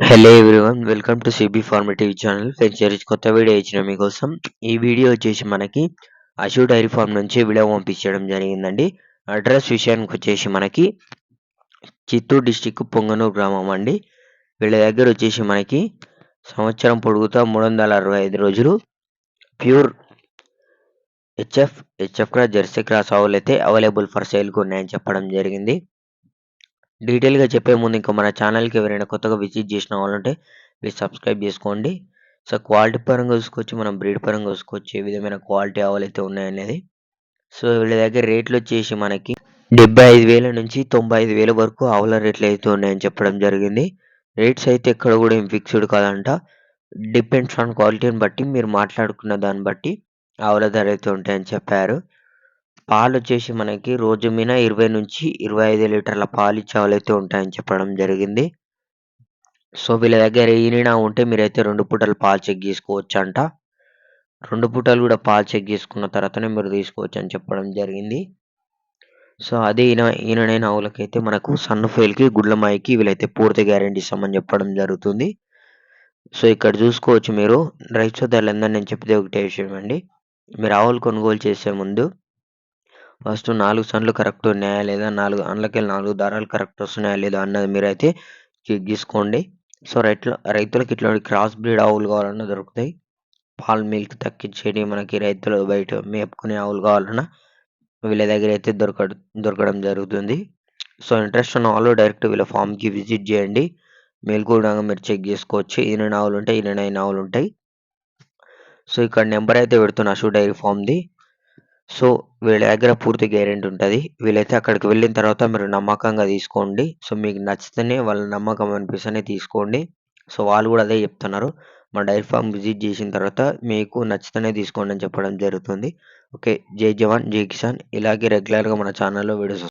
Hello everyone welcome to CB formative channel friends కొత్త video ఇచ్చిన మీకోసం. ఈ వీడియో వచ్చేసి మనకి అశు డైరీ ఫామ్ నుంచి వీడియో పంపించడం జరిగిందండి. అడ్రస్ విషయానికి వచ్చేసి మనకి చిత్తూరు డిస్టిక్ పొంగనూరు గ్రామం అండి. వీళ్ళ దగ్గర వచ్చేసి మనకి సంవత్సరం పొడుగుతా మూడు వందల అరవై ఐదు రోజులు pure HF HF cross jersey cross ఆవులు అయితే అవైలబుల్ ఫర్ సేల్కి ఉన్నాయని చెప్పడం జరిగింది. డీటెయిల్గా చెప్పే ముందు ఇంకా మన ఛానల్కి ఎవరైనా కొత్తగా విజిట్ చేసిన వాళ్ళంటే ప్లీజ్ సబ్స్క్రైబ్ చేసుకోండి. సో క్వాలిటీ పరంగా చూసుకోవచ్చు మనం బ్రీడ్ పరంగా చూసుకోవచ్చు ఏ విధమైన క్వాలిటీ ఆవులైతే ఉన్నాయనేది. సో వీళ్ళ దగ్గర రేట్లు వచ్చేసి మనకి డెబ్బై ఐదు వేల నుంచి తొంభై ఐదు వేల వరకు ఆవుల రేట్లు అయితే ఉన్నాయని చెప్పడం జరిగింది. రేట్స్ అయితే ఎక్కడ కూడా ఏం ఫిక్స్డ్ కాదంట. డిపెండ్స్ ఆన్ క్వాలిటీని బట్టి మీరు మాట్లాడుకున్న దాన్ని బట్టి ఆవుల ధర అయితే ఉంటాయని చెప్పారు. పాలు వచ్చేసి మనకి రోజు మీద ఇరవై నుంచి ఇరవై ఐదు లీటర్ల పాలు ఇచ్చే అయితే ఉంటాయని చెప్పడం జరిగింది. సో వీళ్ళ దగ్గర ఈనినా ఉంటే మీరైతే రెండు పూటలు పాలు చెక్ చేసుకోవచ్చు అంట రెండు పూటలు కూడా పాలు చెక్ చేసుకున్న తర్వాతనే మీరు తీసుకోవచ్చు అని చెప్పడం జరిగింది. సో అదే ఈయన ఈయనైన ఆవులకైతే మనకు సన్ ఫెయిల్కి గుడ్లమాయికి వీళ్ళైతే పూర్తి గ్యారంటీ ఇస్తామని చెప్పడం జరుగుతుంది. సో ఇక్కడ చూసుకోవచ్చు మీరు. రైతు సోదరులందరూ నేను చెప్పితే ఒకటే విషయం అండి. మీరు ఆవులు కొనుగోలు చేసే ముందు ఫస్ట్ నాలుగు సన్లు కరెక్ట్ ఉన్నాయా లేదా? నాలుగు అందులోకెళ్ళి నాలుగు దారాలు కరెక్ట్ వస్తున్నాయా లేదా అన్నది మీరైతే చెక్ చేసుకోండి. సో రైతు రైతులకు ఇట్లాంటి క్రాస్ బ్రీడ్ ఆవులు కావాలన్నా దొరుకుతాయి. పాల్ మిల్క్ తగ్గించేటి మనకి రైతులు బయట మేపుకునే ఆవులు కావాలన్నా వీళ్ళ దగ్గర అయితే దొరక దొరకడం జరుగుతుంది. సో ఇంట్రెస్ట్ ఉన్న వాళ్ళు డైరెక్ట్ వీళ్ళ ఫామ్కి విజిట్ చేయండి. మేలు కూడా మీరు చెక్ చేసుకోవచ్చు. ఈయన ఆవులు ఉంటాయి ఈయన అయిన ఆవులు ఉంటాయి సో ఇక్కడ నెంబర్ అయితే పెడుతున్నా షూ డైరీ ఫామ్ది. సో వీళ్ళ దగ్గర పూర్తి గ్యారెంటీ ఉంటుంది. వీళ్ళైతే అక్కడికి వెళ్ళిన తర్వాత మీరు నమ్మకంగా తీసుకోండి. సో మీకు నచ్చితేనే వాళ్ళ నమ్మకం అనిపిస్తేనే తీసుకోండి. సో వాళ్ళు కూడా అదే చెప్తున్నారు. మా డైరీ ఫామ్ విజిట్ చేసిన తర్వాత మీకు నచ్చితేనే తీసుకోండి అని చెప్పడం జరుగుతుంది. ఓకే జై జవాన్ జై కిసాన్. ఇలాగే రెగ్యులర్గా మన ఛానల్లో వీడియోస్